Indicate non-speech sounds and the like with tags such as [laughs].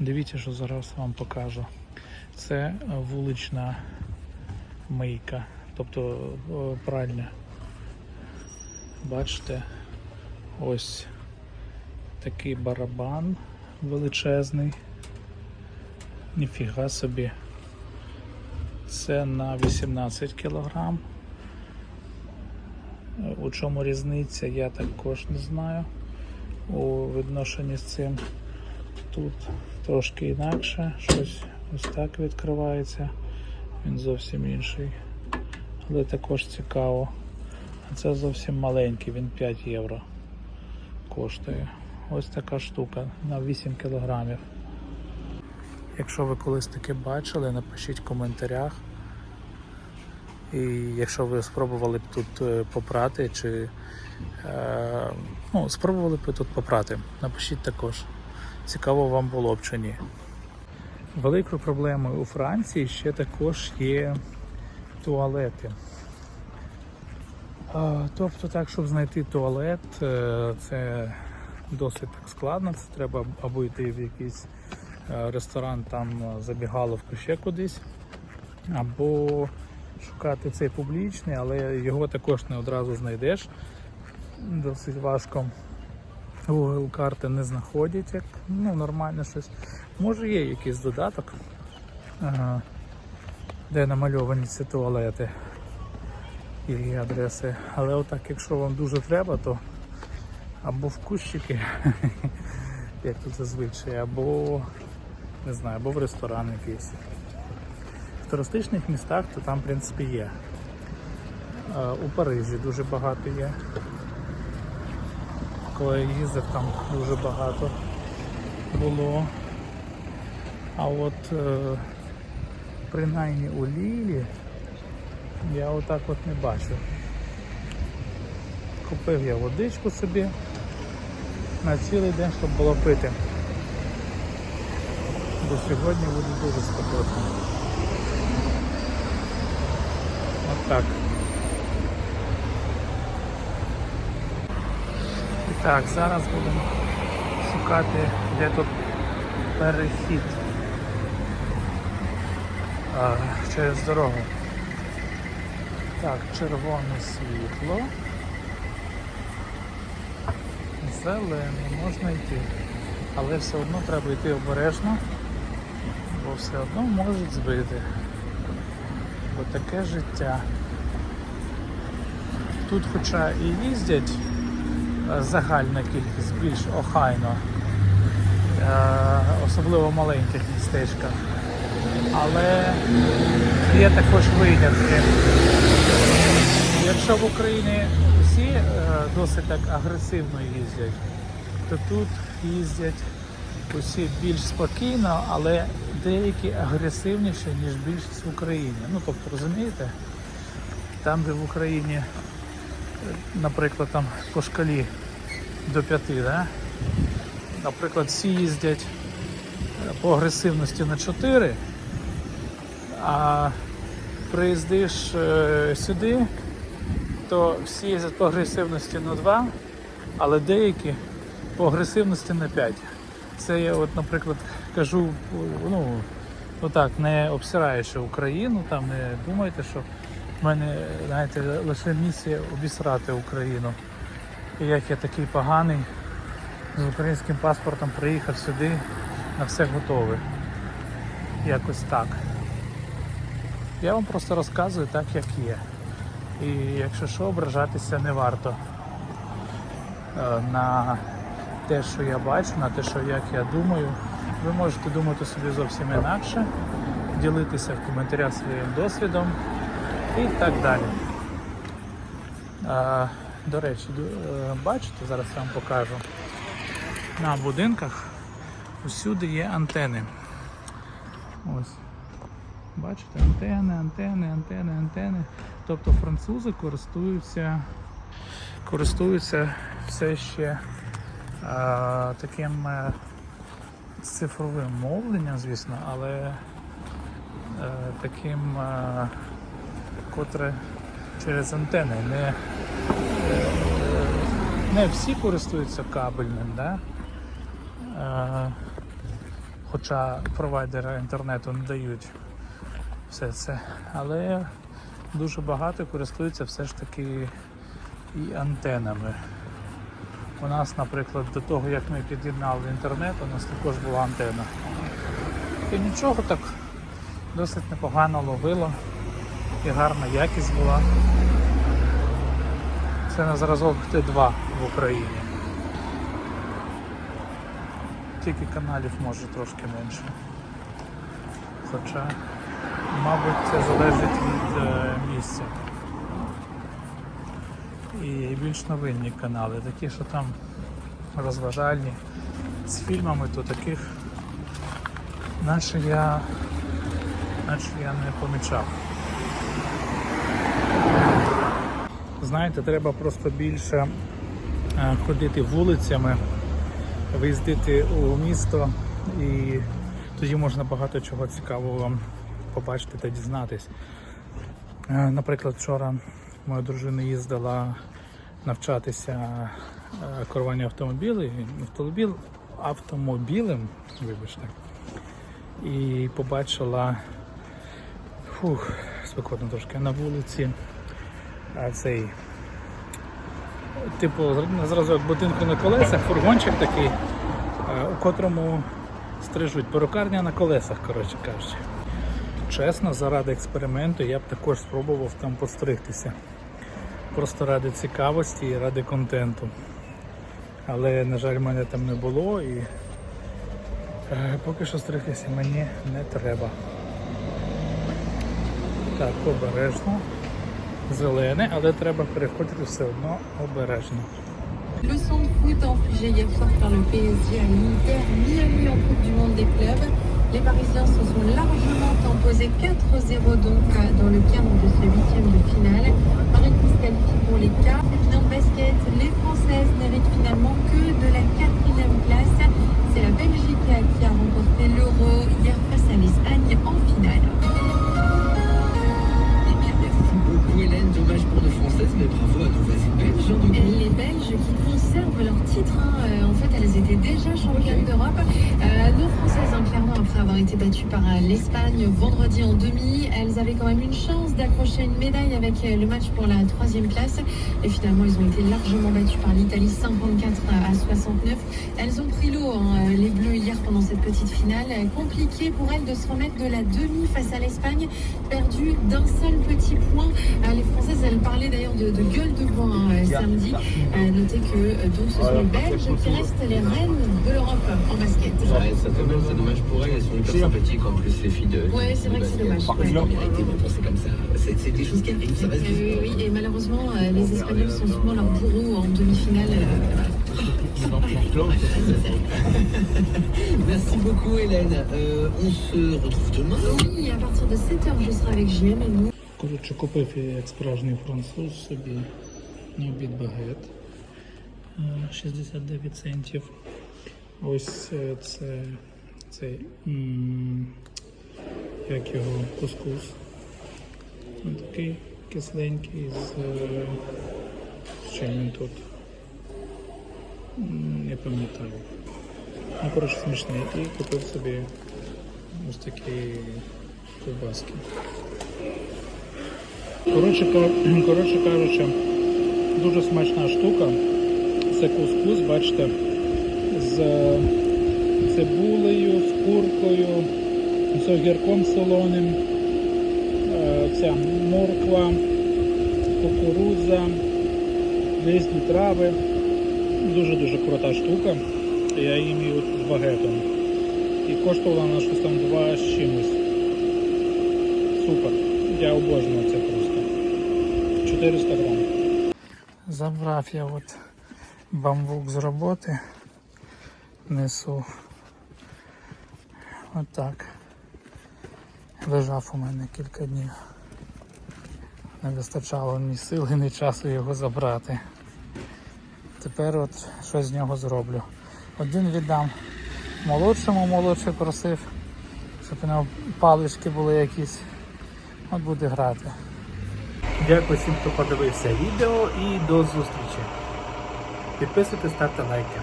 Дивіться, що зараз вам покажу. Це е, вулична мийка, тобто е, пральня. Бачите, ось такий барабан величезний. Ніфіга собі. Це на 18 кг. У чому різниця, я також не знаю. У відношенні з цим тут трошки інакше, щось ось так відкривається. Він зовсім інший. Але також цікаво. А це зовсім маленький, він 5 євро коштує. Ось така штука на 8 кілограмів. Якщо ви колись таке бачили, напишіть в коментарях. І якщо ви спробували б тут е, попрати, чи е, ну, спробували б тут попрати, напишіть також. Цікаво вам було б чи ні. Великою проблемою у Франції ще також є туалети. Тобто, так, щоб знайти туалет, е, це досить так складно. Це треба або йти в якийсь е, ресторан, там е, забігаловку ще кудись, або шукати цей публічний, але його також не одразу знайдеш. Досить важко. Google карти не знаходять як ну, нормально щось. Може є якийсь додаток, ага, де намальовані ці туалети і адреси. Але отак, якщо вам дуже треба, то або в кущики, [laughs] як тут зазвичай, або не знаю, або в ресторан якийсь. В туристичних містах то там в принципі є. Е, У Парижі дуже багато є. Коли я їздив, там дуже багато було. А от е, принаймні у Лілі я отак от не бачив. Купив я водичку собі на цілий день, щоб було пити. Бо сьогодні буде дуже спекотно. От так. Зараз будемо шукати, де тут перехід а, через дорогу. Так, червоне світло. Зелене, можна йти. Але все одно треба йти обережно, бо все одно можуть збити. Бо таке життя. Тут хоча і їздять загальна кількість більш охайно, е, особливо в маленьких містечках. Але є також винятки. Якщо в Україні всі е, досить так агресивно їздять, то тут їздять усі більш спокійно, але деякі агресивніші, ніж більшість в Україні. Ну тобто, розумієте, там, де в Україні, е, наприклад, там по шкалі до п'яти, да? наприклад, всі їздять е, по агресивності на 4, а приїздиш е, сюди, то всі їздять по агресивності на 2, але деякі по агресивності на 5. Це я, от, наприклад, кажу, ну, ну так, не обсираючи Україну, там не думайте, що в мене, знаєте, лише місія обісрати Україну. І як я такий поганий з українським паспортом приїхав сюди на все готове. Якось так. Я вам просто розказую так, як є. І якщо що, ображатися не варто е, на те, що я бачу, на те, що як я думаю. Ви можете думати собі зовсім інакше, ділитися в коментарях своїм досвідом і так далі. До речі, е, бачите, зараз я вам покажу. На будинках усюди є антени. Ось. Бачите, антени, антени, антени, антени. Тобто французи користуються, користуються все ще а, таким е, цифровим мовленням, звісно, але е, таким, е, котре через антени. Не, е, не всі користуються кабельним, да? Е, Хоча провайдери інтернету не дають все це. Але дуже багато користуються все ж таки і антенами. У нас, наприклад, до того, як ми під'єднали інтернет, у нас також була антена. І нічого так досить непогано ловило і гарна якість була. Це на зразок Т2 в Україні. Тільки каналів може трошки менше. Хоча, мабуть, це залежить від е, місця. І більш новинні канали, такі, що там розважальні. З фільмами, то таких наче я, наче я не помічав. Знаєте, треба просто більше е, ходити вулицями, виїздити у місто і тоді можна багато чого цікавого побачити та дізнатись. Е, Наприклад, вчора моя дружина їздила навчатися е, керуванню автомобілем, автомобіль, автомобілем, вибачте, і побачила фух, спекотно трошки на вулиці цей типу зразок будинку на колесах, фургончик такий, е, у котрому стрижуть перукарня на колесах, коротше кажучи. Чесно, заради експерименту я б також спробував там постригтися. Просто ради цікавості і ради контенту. Але, на жаль, мене там не було і е, поки що стригтися мені не треба. Так, обережно. Зелене, але треба переходити все одно обережно. Leçon de foot infligée hier soir par le PSG à l'Inter Miami en Coupe du Monde des clubs. Les Parisiens se sont largement imposés 4-0 donc euh, dans le cadre de ce huitième de finale. Paris qui se qualifie pour les quarts. Et puis en basket, les Françaises Après avoir été battues par l'Espagne vendredi en demi, elles avaient quand même une chance d'accrocher une médaille avec euh, le match pour la troisième place. Et finalement, ils ont été largement battues par l'Italie 54 à 69. Elles ont pris l'eau, hein, euh, les Bleus, hier pendant cette petite finale. Euh, Compliqué pour elles de se remettre de la demi face à l'Espagne, perdue d'un seul petit point. Les Françaises, elles parlaient d'ailleurs de, de gueule de bois hein, samedi. Notez que donc ce sont les Belges qui restent les reines de l'Europe en basket. Ouais, ça fait mal, c'est dommage pour elles, elles sont hyper sympathiques en plus les filles de. Ouais, c'est de vrai que c'est basket. dommage. Ils ont mérité, mais bon, c'est comme ça. C'est c'est des choses qui arrivent, ça va se Euh, vivre. oui, et malheureusement, euh, les Espagnols sont souvent leurs bourreaux en demi-finale. euh, [laughs] Merci beaucoup Hélène. Euh, on se retrouve demain. Oui, à partir de 7h, je serai avec JM et nous. Коротше, купив я як справжній француз собі на обід багет е, 69 центів. Ось е, це як його кускус. Він такий кисленький з е, з чим він тут. Не пам'ятаю. Ну, коротше, смішний. І купив собі ось такі ковбаски. Коротше, [clears throat] коротше кажучи, дуже смачна штука. Це кускус, бачите, з цибулею, з куркою, з огірком солоним, е, ця морква, кукурудза, різні трави. Дуже-дуже крута штука. Я її от з багетом. І коштувала вона щось там два з чимось. Супер. Я обожнюю це просто. 400 грам. Забрав я от бамбук з роботи. Несу. Отак. Лежав у мене кілька днів. Не вистачало ні сили, ні часу його забрати. Тепер от щось з нього зроблю. Один віддам молодшому, молодший просив, щоб у нього палички були якісь. От буде грати. Дякую всім, хто подивився відео і до зустрічі. Підписуйтесь, ставте лайки.